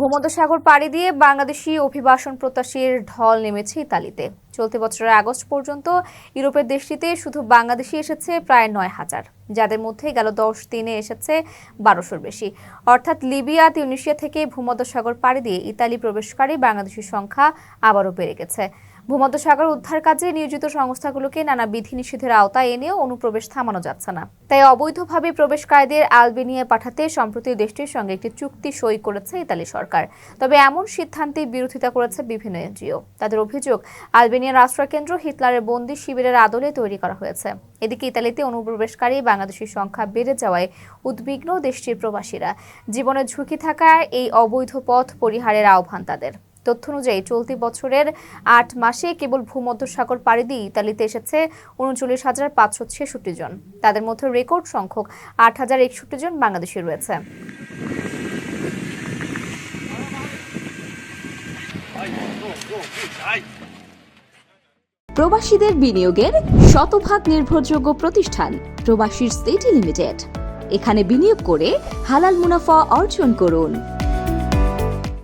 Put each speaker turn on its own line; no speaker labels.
ভূমধ্যসাগর পাড়ি দিয়ে বাংলাদেশি অভিবাসন প্রত্যাশীর ঢল নেমেছে ইতালিতে। চলতি বছরের আগস্ট পর্যন্ত ইউরোপের দেশটিতে শুধু বাংলাদেশি এসেছে প্রায় নয় হাজার। যাদের মধ্যে গেল দশ দিনে এসেছে বারোশোর বেশি। অর্থাৎ লিবিয়া তিউনিশিয়া থেকে ভূমধ্যসাগর পাড়ি দিয়ে ইতালি প্রবেশকারী বাংলাদেশির সংখ্যা আবারও বেড়ে গেছে। ভূমধ্যসাগর উদ্ধার কাজে নিয়োজিত সংস্থাগুলোকে নানা বিধিনিষেধের আওতায় এনেও অনুপ্রবেশ থামানো যাচ্ছে না। তাই অবৈধভাবে প্রবেশকারীদের আলবেনিয়ায় পাঠাতে সম্প্রতি দেশটির সঙ্গে একটি চুক্তি সই করেছে ইতালি সরকার। তবে এমন সিদ্ধান্তের বিরোধিতা করেছে বিভিন্ন এনজিও। তাদের অভিযোগ, আলবেনিয়ার রাষ্ট্রকেন্দ্র হিটলারের বন্দি শিবিরের আদলে তৈরি করা হয়েছে। এদিকে ইতালিতে অনুপ্রবেশকারী বাংলাদেশের সংখ্যা বেড়ে যাওয়ায় উদ্বিগ্ন দেশটির প্রবাসীরা। জীবনের ঝুঁকি থাকায় এই অবৈধ পথ পরিহারের আহ্বান তাদের। তথ্য অনুযায়ী চলতি বছরের আট মাসে কেবল ভূমধ্যসাগর পাড়ি দিয়ে ইতালিতে এসেছে উনচল্লিশ হাজার পাঁচশো ছেষট্টি জন। তাদের মধ্যে রেকর্ড সংখ্যক আট হাজার একষট্টি জন বাংলাদেশি রয়েছে।
প্রবাসীদের বিনিয়োগের শতভাগ নির্ভরযোগ্য প্রতিষ্ঠান প্রবাসীর সিটি লিমিটেড। এখানে বিনিয়োগ করে হালাল মুনাফা অর্জন করুন।